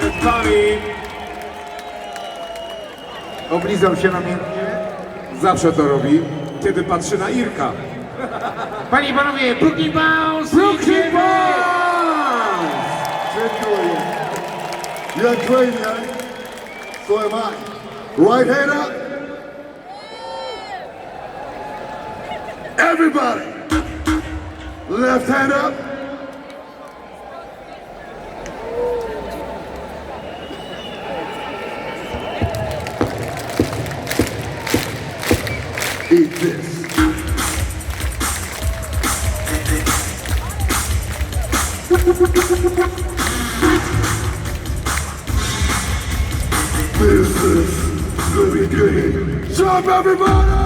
Przed wami oblizał się namiętnie. Zawsze to robi, kiedy patrzy na Irka. Panie i panowie, Brooklyn Bounce! Brooklyn! Bounce! Dziękuję. Jak klejnia, so am I. Right hand up. Everybody. Left hand up. Eat this. This is the beginning. Jump, everybody!